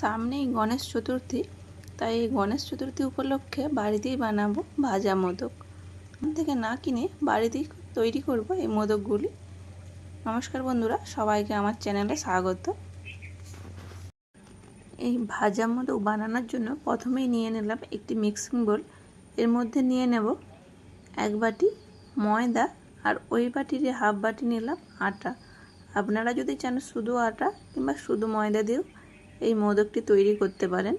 সামনেই গণেশ চতুর্থী, তাই এই গণেশ চতুর্থী উপলক্ষে বাড়িতেই বানাবো ভাজা মোদক। থেকে না কিনে বাড়িতেই তৈরি করব এই মোদকগুলি। নমস্কার বন্ধুরা, সবাইকে আমার চ্যানেলে স্বাগত। এই ভাজা মোদক বানানোর জন্য প্রথমেই নিয়ে নিলাম একটি মিক্সিং বোল। এর মধ্যে নিয়ে নেব এক বাটি ময়দা আর ওই বাটির হাফ বাটি নিলাম আটা। আপনারা যদি চান শুধু আটা কিংবা শুধু ময়দা দিয়েও এই মোদকটি তৈরি করতে পারেন।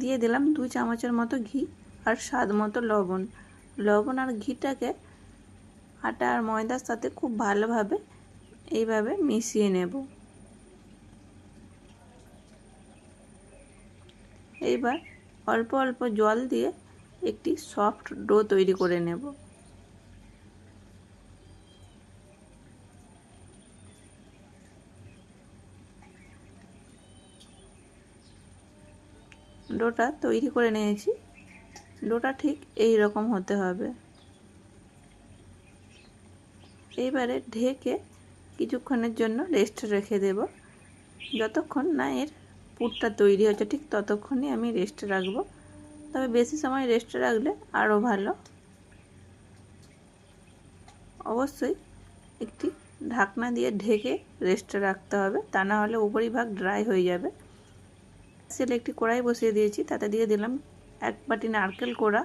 দিয়ে দিলাম দু চামচের মতো ঘি আর স্বাদ মতো লবণ। লবণ আর ঘিটাকে আটা আর ময়দার সাথে খুব ভালোভাবে এইভাবে মিশিয়ে নেব। এইবার অল্প অল্প জল দিয়ে একটি সফট ডো তৈরি করে নেব। ডোটা তৈরি করে নিয়েছি। ডোটা ঠিক এই রকম হতে হবে। এইবারে ঢেকে কিছুক্ষণের জন্য রেস্ট রেখে দেব। যতক্ষণ না এর পুরটা তৈরি হচ্ছে ঠিক ততক্ষণই আমি রেস্ট রাখব। তবে বেশি সময় রেস্টে রাখলে আরও ভালো। অবশ্যই একটি ঢাকনা দিয়ে ঢেকে রেস্টে রাখতে হবে, তা না হলে উপরিভাগ ড্রাই হয়ে যাবে। সেলে একটি কড়াই বসিয়ে দিয়েছি, তাতে দিয়ে দিলাম এক বাটি নারকেল কোড়া,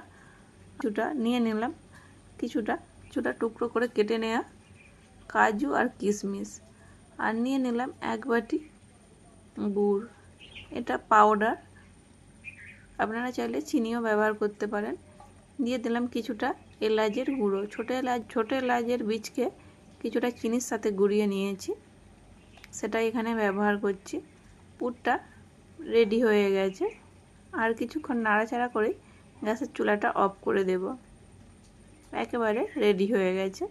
কিছুটা নিয়ে নিলাম, কিছুটা কিছুটা টুকরো করে কেটে নেওয়া কাজু আর কিশমিশ, আর নিয়ে নিলাম এক বাটি গুড়। এটা পাউডার, আপনারা চাইলে চিনিও ব্যবহার করতে পারেন। দিয়ে দিলাম কিছুটা এলাচের গুঁড়ো, ছোটো এলাচ, ছোটো এলাচের বীজকে কিছুটা চিনির সাথে গুঁড়িয়ে নিয়েছি। সেটা এখানে ব্যবহার করছি। পুরটা রেডি হয়ে গেছে। আর কিছুক্ষণ নাড়াচাড়া করে গ্যাসের চুলাটা অফ করে দেব। একেবারে রেডি হয়ে গেছে।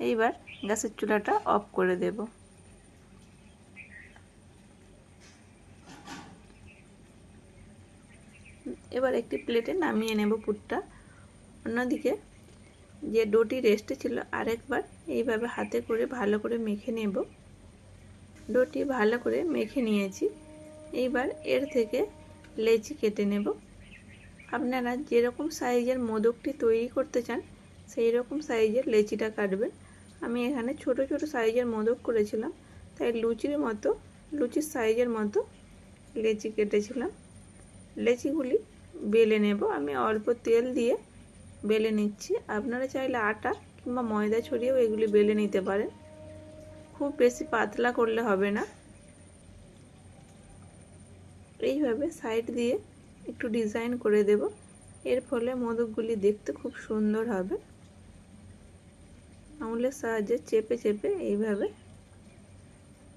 এইবার গ্যাসের চুলাটা অফ করে দেব। এবার একটি প্লেটে নামিয়ে নেব পুরটা। অন্যদিকে যে ডোটি রেস্টে ছিল আরেকবার এইভাবে হাতে করে ভালো করে মেখে নেব। ডোটি ভালো করে মেখে নিয়েছি। এইবার এর থেকে লেচি কেটে নেব। আপনারা যেরকম সাইজের মোদকটি তৈরি করতে চান সেই রকম সাইজের লেচিটা কাটবেন। আমি এখানে ছোট ছোট সাইজের মোদক করেছিলাম, তাই লুচির মতো, লুচির সাইজের মতো লেচি কেটেছিলাম। লেচিগুলি বেলে নেব। আমি অল্প তেল দিয়ে বেলে নিচ্ছি। আপনারা চাইলে আটা কিংবা ময়দা ছড়িয়েও এগুলি বেলে নিতে পারেন। খুব বেশি পাতলা করলে হবে না। এইভাবে সাইড দিয়ে একটু ডিজাইন করে দেব। এর ফলে মোদকগুলি দেখতে খুব সুন্দর হবে। আঙুলের সাহায্যে চেপে চেপে এইভাবে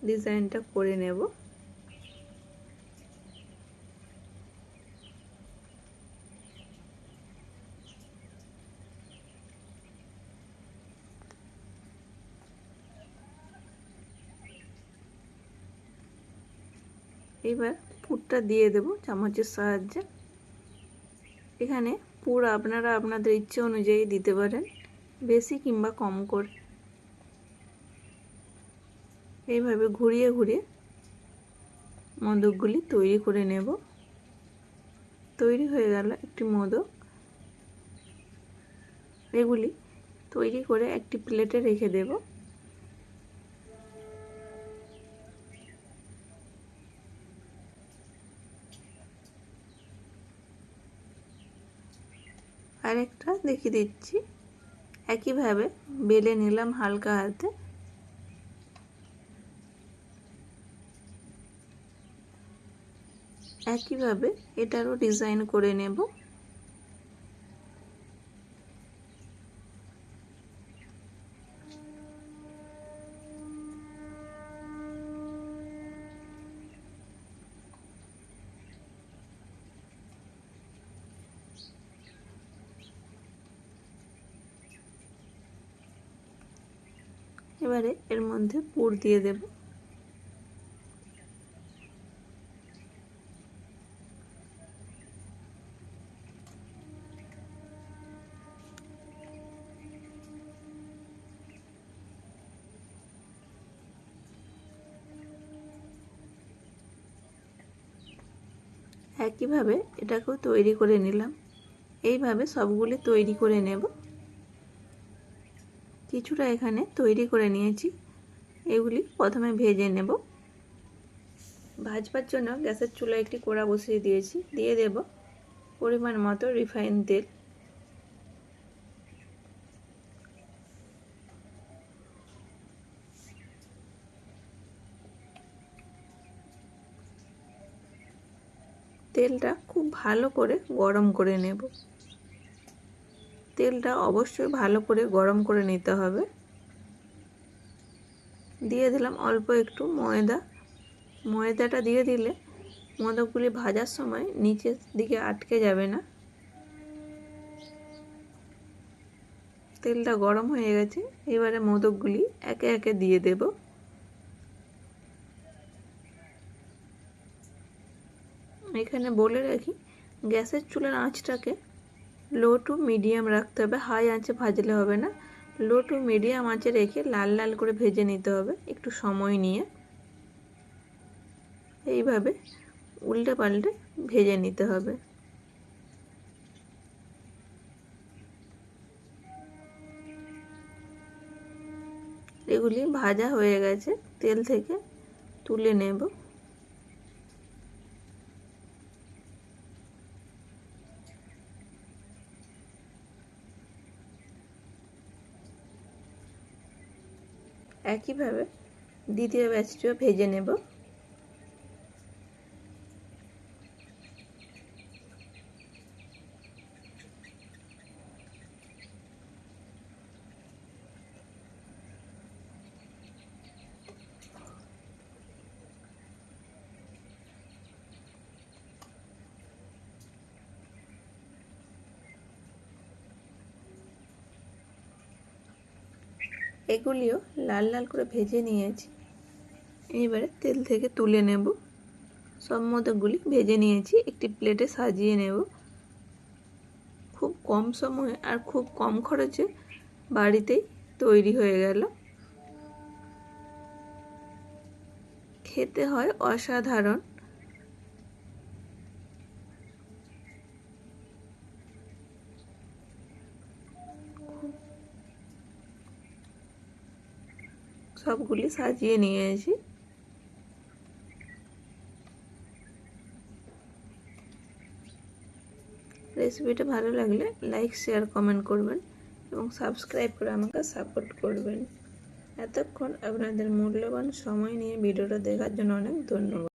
ডিজাইনটা করে নেব। এবার পুরটা দিয়ে দেব চামচের সাহায্যে। এখানে পুর আপনারা আপনাদের ইচ্ছে অনুযায়ী দিতে পারেন, বেশি কিংবা কম করে। এইভাবে ঘুরিয়ে ঘুরিয়ে মোদকগুলি তৈরি করে নেব। তৈরি হয়ে গেল একটি মোদক। এগুলি তৈরি করে একটি প্লেটে রেখে দেবো। আরেকটা দেখিয়ে দিচ্ছি। একইভাবে বেলে নিলাম হালকা হাতে। একইভাবে এটারও ডিজাইন করে নেব। এবারে এর মধ্যে পুর দিয়ে দেব। একইভাবে এটাকেও তৈরি করে নিলাম। এইভাবে সবগুলি তৈরি করে নেব। কিছুটা এখানে তৈরি করে নিয়েছি। এগুলি প্রথমে ভেজে নেব। ভাজবার জন্য গ্যাসের চুলা একটি কোড়া বসিয়ে দিয়েছি। দিয়ে দেব পরিমাণ মতো রিফাইন তেল। তেলটা খুব ভালো করে গরম করে নেব। তেলটা অবশ্যই ভালো করে গরম করে নিতে হবে। দিয়ে দিলাম অল্প একটু ময়দা। ময়দাটা দিয়ে দিলে মোদকগুলি ভাজার সময় নিচের দিকে আটকে যাবে না। তেলটা গরম হয়ে গেছে, এবারে মোদকগুলি একে একে দিয়ে দেব। এখানে বলে রাখি, গ্যাসের চুলার আঁচটাকে লো টু মিডিয়াম রাখতে হবে, হাই আঁচে ভাজলে হবে না। লো টু মিডিয়াম আঁচে রেখে লাল লাল করে ভেজে নিতে হবে, একটু সময় নিয়ে। এইভাবে উল্টে পাল্টে ভেজে নিতে হবে। এগুলি ভাজা হয়ে গেছে, তেল থেকে তুলে নেব। একইভাবে দ্বিতীয় ব্যাচটিও ভেজে নেব। এগুলিও লাল লাল করে ভেজে নিয়েছি। এবারে তেল থেকে তুলে নেব। সব মতোগুলি ভেজে নিয়েছি। একটি প্লেটে সাজিয়ে নেব। খুব কম সময়ে আর খুব কম খরচে বাড়িতেই তৈরি হয়ে গেল। খেতে হয় অসাধারণ। সবগুলি সাজিয়ে নিয়ে নিয়েছি। রেসিপিটা ভালো লাগলে লাইক শেয়ার কমেন্ট করবেন এবং সাবস্ক্রাইব করে আমাকে সাপোর্ট করবেন। এতক্ষণ আপনাদের মূল্যবান সময় নিয়ে ভিডিওটা দেখার জন্য অনেক ধন্যবাদ।